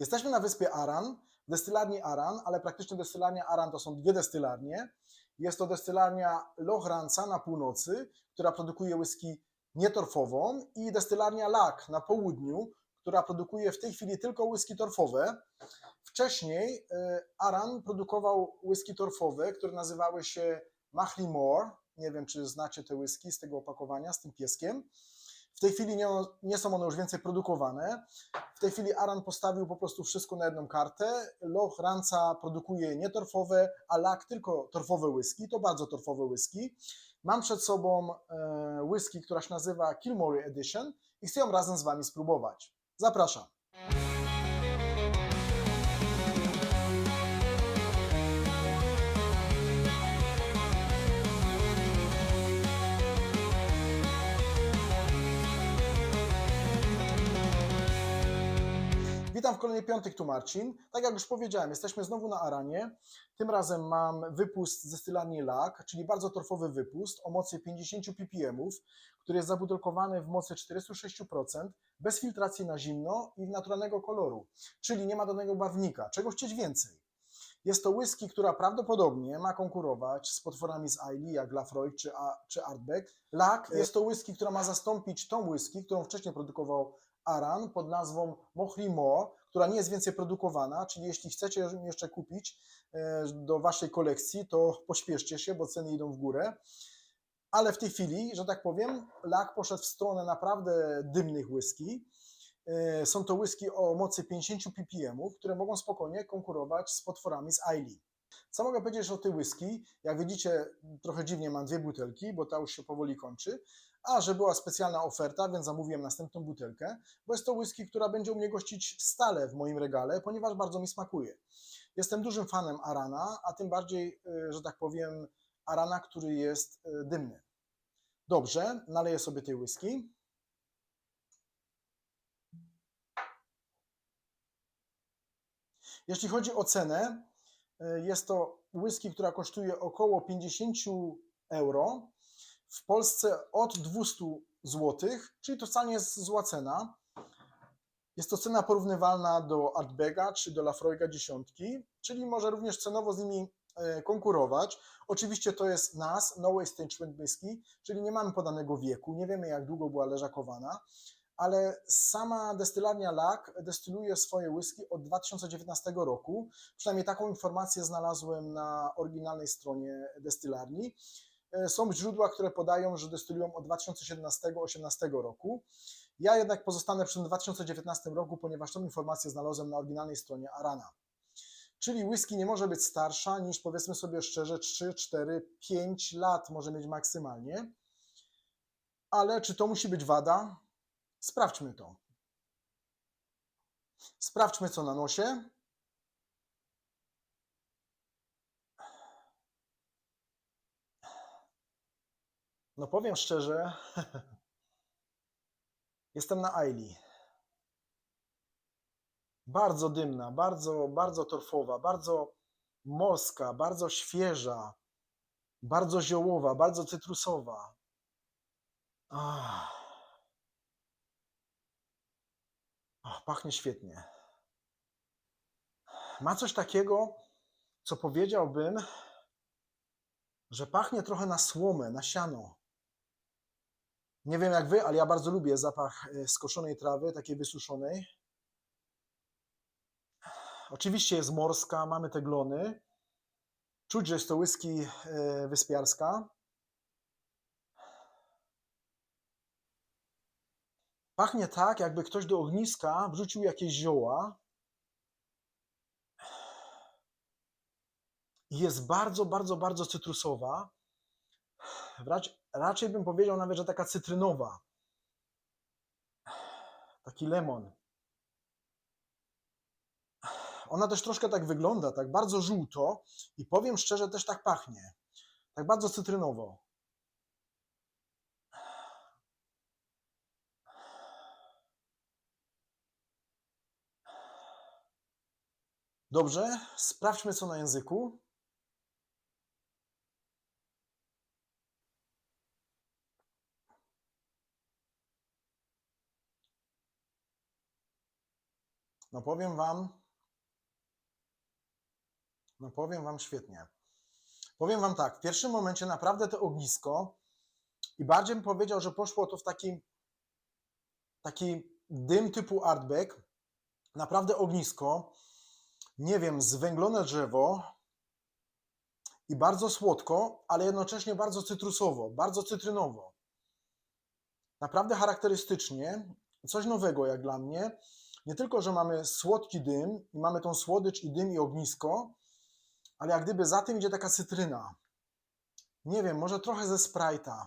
Jesteśmy na wyspie Aran, w destylarni Aran, ale praktycznie destylarnia Aran to są dwie destylarnie. Jest to destylarnia Lochranca na północy, która produkuje whisky nietorfową i destylarnia Lak na południu, która produkuje w tej chwili tylko whisky torfowe. Wcześniej e, Aran produkował whisky torfowe, które nazywały się Mahlimore. Nie wiem, czy znacie te whisky z tego opakowania, z tym pieskiem. W tej chwili nie, nie są one już więcej produkowane. W tej chwili Aran postawił po prostu wszystko na jedną kartę. Loch Ranca produkuje nietorfowe, a Lak tylko torfowe whisky. To bardzo torfowe whisky. Mam przed sobą e, whisky, która się nazywa Kilmore Edition i chcę ją razem z Wami spróbować. Zapraszam. Witam w kolejnej piątek, tu Marcin. Tak jak już powiedziałem, jesteśmy znowu na Aranie. Tym razem mam wypust z destylarni LAK, czyli bardzo torfowy wypust o mocy 50 ppm, który jest zabutelkowany w mocy 46%, bez filtracji na zimno i naturalnego koloru, czyli nie ma danego barwnika. Czego chcieć więcej? Jest to whisky, która prawdopodobnie ma konkurować z potworami z Ailey, jak Lafroy czy, A- czy Artbeck. Lak jest to whisky, która ma zastąpić tą whisky, którą wcześniej produkował Aran pod nazwą Mohri Mo, która nie jest więcej produkowana, czyli jeśli chcecie ją jeszcze kupić e, do waszej kolekcji, to pośpieszcie się, bo ceny idą w górę. Ale w tej chwili, że tak powiem, Lak poszedł w stronę naprawdę dymnych whisky. E, Są to whisky o mocy 50 ppm, które mogą spokojnie konkurować z potworami z Ailey. Co mogę powiedzieć o tej whisky? Jak widzicie, trochę dziwnie mam dwie butelki, bo ta już się powoli kończy. A że była specjalna oferta, więc zamówiłem następną butelkę, bo jest to whisky, która będzie u mnie gościć stale w moim regale, ponieważ bardzo mi smakuje. Jestem dużym fanem Arana, a tym bardziej, y, że tak powiem, Arana, który jest y, dymny. Dobrze, naleję sobie tej whisky. Jeśli chodzi o cenę, y, jest to whisky, która kosztuje około 50 euro. W Polsce od 200 zł, czyli to wcale nie jest zła cena. Jest to cena porównywalna do Artbega czy do Lafroiga dziesiątki, czyli może również cenowo z nimi e, konkurować. Oczywiście to jest NAS, No Waste Management Whisky, czyli nie mamy podanego wieku, nie wiemy jak długo była leżakowana, ale sama destylarnia LAK destyluje swoje whisky od 2019 roku. Przynajmniej taką informację znalazłem na oryginalnej stronie destylarni. E, Są źródła, które podają, że destylują od 2017-2018 roku. Ja jednak pozostanę przy tym 2019 roku, ponieważ tą informację znalazłem na oryginalnej stronie Arana. Czyli whisky nie może być starsza niż powiedzmy sobie szczerze 3, 4, 5 lat może mieć maksymalnie. Ale czy to musi być wada? Sprawdźmy to. Sprawdźmy co na nosie. No powiem szczerze, jestem na Aili. Bardzo dymna, bardzo, bardzo torfowa, bardzo morska, bardzo świeża, bardzo ziołowa, bardzo cytrusowa. Ach. Ach, pachnie świetnie. Ma coś takiego, co powiedziałbym, że pachnie trochę na słomę, na siano. Nie wiem jak wy, ale ja bardzo lubię zapach e, skoszonej trawy, takiej wysuszonej. Oczywiście jest morska, mamy te glony. Czuć, że jest to whisky e, wyspiarska. Pachnie tak, jakby ktoś do ogniska wrzucił jakieś zioła. Jest bardzo, bardzo, bardzo cytrusowa. Rac- Raczej bym powiedział nawet, że taka cytrynowa. Taki lemon. Ona też troszkę tak wygląda, tak bardzo żółto i powiem szczerze, też tak pachnie. Tak bardzo cytrynowo. Dobrze, sprawdźmy co na języku. No powiem wam, no powiem wam świetnie. Powiem wam tak, w pierwszym momencie naprawdę to ognisko i bardziej bym powiedział, że poszło to w taki, taki dym typu artback, naprawdę ognisko, nie wiem, zwęglone drzewo i bardzo słodko, ale jednocześnie bardzo cytrusowo, bardzo cytrynowo. Naprawdę charakterystycznie, coś nowego jak dla mnie. Nie tylko, że mamy słodki dym i mamy tą słodycz i dym i ognisko, ale jak gdyby za tym idzie taka cytryna. Nie wiem, może trochę ze Sprite'a.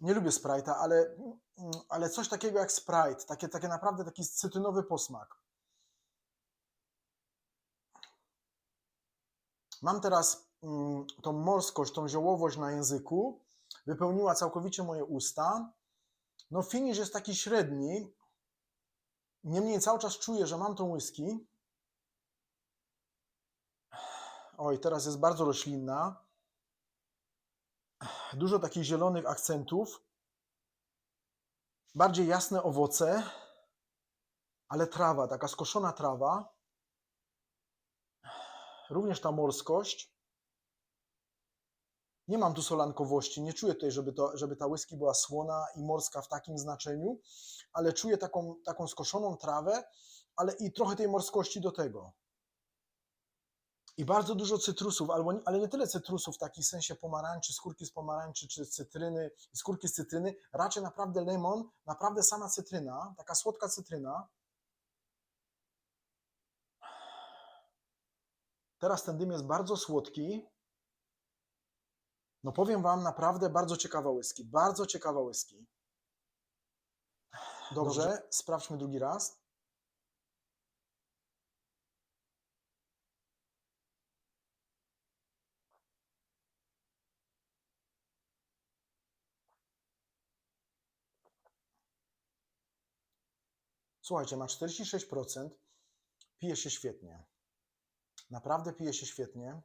Nie lubię Sprite'a, ale, ale coś takiego jak Sprite, takie, takie naprawdę taki cytrynowy posmak. Mam teraz mm, tą morskość, tą ziołowość na języku, wypełniła całkowicie moje usta. No finish jest taki średni, niemniej cały czas czuję, że mam tą whisky. Oj, teraz jest bardzo roślinna. Dużo takich zielonych akcentów. Bardziej jasne owoce, ale trawa, taka skoszona trawa. Również ta morskość. Nie mam tu solankowości, nie czuję tutaj, żeby, to, żeby ta whisky była słona i morska w takim znaczeniu, ale czuję taką, taką skoszoną trawę, ale i trochę tej morskości do tego. I bardzo dużo cytrusów, albo, ale nie tyle cytrusów w takim sensie pomarańczy, skórki z pomarańczy czy cytryny, skórki z cytryny, raczej naprawdę lemon, naprawdę sama cytryna, taka słodka cytryna. Teraz ten dym jest bardzo słodki. No powiem Wam, naprawdę bardzo ciekawa whisky, bardzo ciekawa whisky. Dobrze, sprawdźmy drugi raz. Słuchajcie, ma 46%, pije się świetnie. Naprawdę pije się świetnie.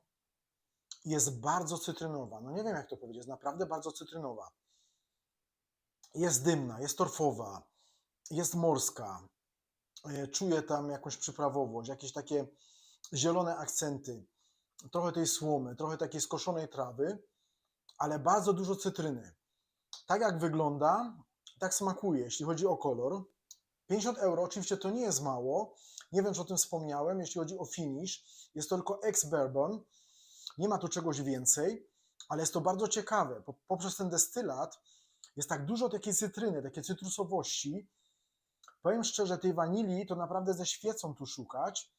Jest bardzo cytrynowa. No nie wiem, jak to powiedzieć, jest naprawdę bardzo cytrynowa. Jest dymna, jest torfowa, jest morska. E, Czuję tam jakąś przyprawowość, jakieś takie zielone akcenty, trochę tej słomy, trochę takiej skoszonej trawy, ale bardzo dużo cytryny. Tak jak wygląda, tak smakuje, jeśli chodzi o kolor. 50 euro, oczywiście to nie jest mało. Nie wiem, czy o tym wspomniałem. Jeśli chodzi o finish, jest to tylko ex-bourbon. Nie ma tu czegoś więcej, ale jest to bardzo ciekawe. Po- Poprzez ten destylat jest tak dużo takiej cytryny, takiej cytrusowości. Powiem szczerze, tej wanilii to naprawdę ze świecą tu szukać.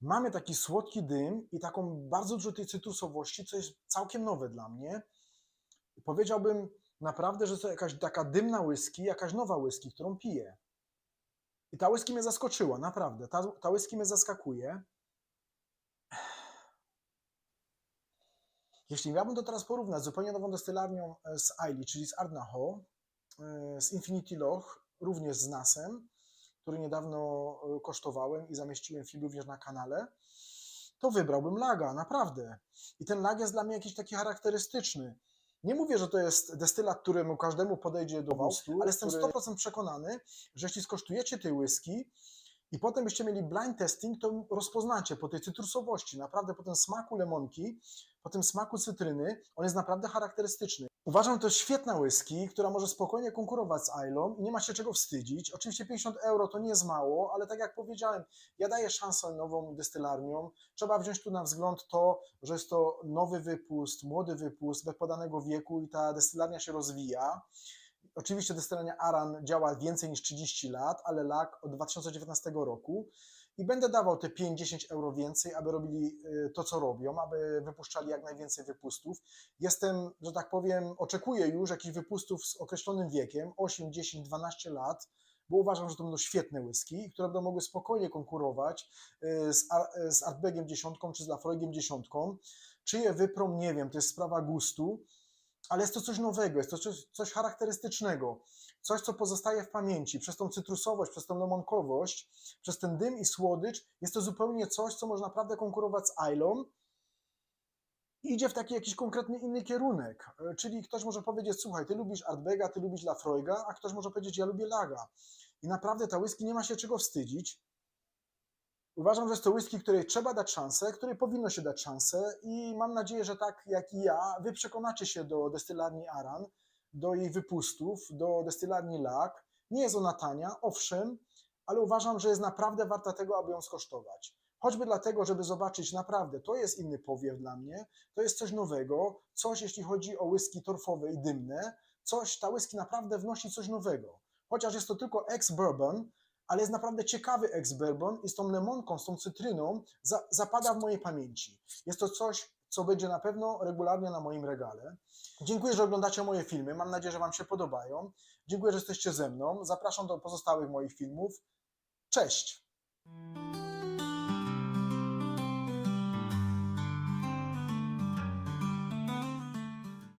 Mamy taki słodki dym i taką bardzo dużo tej cytrusowości, co jest całkiem nowe dla mnie. Powiedziałbym naprawdę, że to jakaś taka dymna whisky, jakaś nowa whisky, którą piję. I ta whisky mnie zaskoczyła, naprawdę. Ta, ta whisky mnie zaskakuje. Jeśli miałbym to teraz porównać z zupełnie nową destylarnią e, z Aili, czyli z Ardnaho, e, z Infinity Loch, również z Nasem, który niedawno e, kosztowałem i zamieściłem film również na kanale, to wybrałbym laga, naprawdę. I ten lag jest dla mnie jakiś taki charakterystyczny. Nie mówię, że to jest destylat, któremu każdemu podejdzie do gustu, ale jestem 100% przekonany, że jeśli skosztujecie tej whisky i potem byście mieli blind testing, to rozpoznacie po tej cytrusowości, naprawdę po tym smaku lemonki, po tym smaku cytryny, on jest naprawdę charakterystyczny. Uważam, że to jest świetna whisky, która może spokojnie konkurować z Ailą i nie ma się czego wstydzić. Oczywiście 50 euro to nie jest mało, ale tak jak powiedziałem, ja daję szansę nową destylarniom. Trzeba wziąć tu na wzgląd to, że jest to nowy wypust, młody wypust, bez podanego wieku i ta destylarnia się rozwija. Oczywiście destylarnia Aran działa więcej niż 30 lat, ale lak od 2019 roku i będę dawał te 5-10 euro więcej, aby robili y, to, co robią, aby wypuszczali jak najwięcej wypustów. Jestem, że tak powiem, oczekuję już jakichś wypustów z określonym wiekiem, 8, 10, 12 lat, bo uważam, że to będą świetne whisky, które będą mogły spokojnie konkurować y, z, Ar- z Artbegiem 10 czy z Lafroigiem 10. Czy je wyprą, nie wiem, to jest sprawa gustu, ale jest to coś nowego, jest to coś, coś charakterystycznego, coś, co pozostaje w pamięci. Przez tą cytrusowość, przez tą lemonkowość, przez ten dym i słodycz, jest to zupełnie coś, co może naprawdę konkurować z Ailą. Idzie w taki jakiś konkretny inny kierunek. E, Czyli ktoś może powiedzieć, słuchaj, ty lubisz Artbega, ty lubisz Lafroiga, a ktoś może powiedzieć, ja lubię Laga. I naprawdę ta whisky nie ma się czego wstydzić. Uważam, że jest to whisky, której trzeba dać szansę, której powinno się dać szansę i mam nadzieję, że tak jak i ja, wy przekonacie się do destylarni Aran, do jej wypustów, do destylarni Lak. Nie jest ona tania, owszem, ale uważam, że jest naprawdę warta tego, aby ją skosztować. Choćby dlatego, żeby zobaczyć naprawdę, to jest inny powiew dla mnie, to jest coś nowego, coś jeśli chodzi o whisky torfowe i dymne, coś, ta whisky naprawdę wnosi coś nowego. Chociaż jest to tylko ex-bourbon, ale jest naprawdę ciekawy ex-bourbon i z tą lemonką, z tą cytryną za, zapada w mojej pamięci. Jest to coś, co będzie na pewno regularnie na moim regale. Dziękuję, że oglądacie moje filmy. Mam nadzieję, że Wam się podobają. Dziękuję, że jesteście ze mną. Zapraszam do pozostałych moich filmów. Cześć!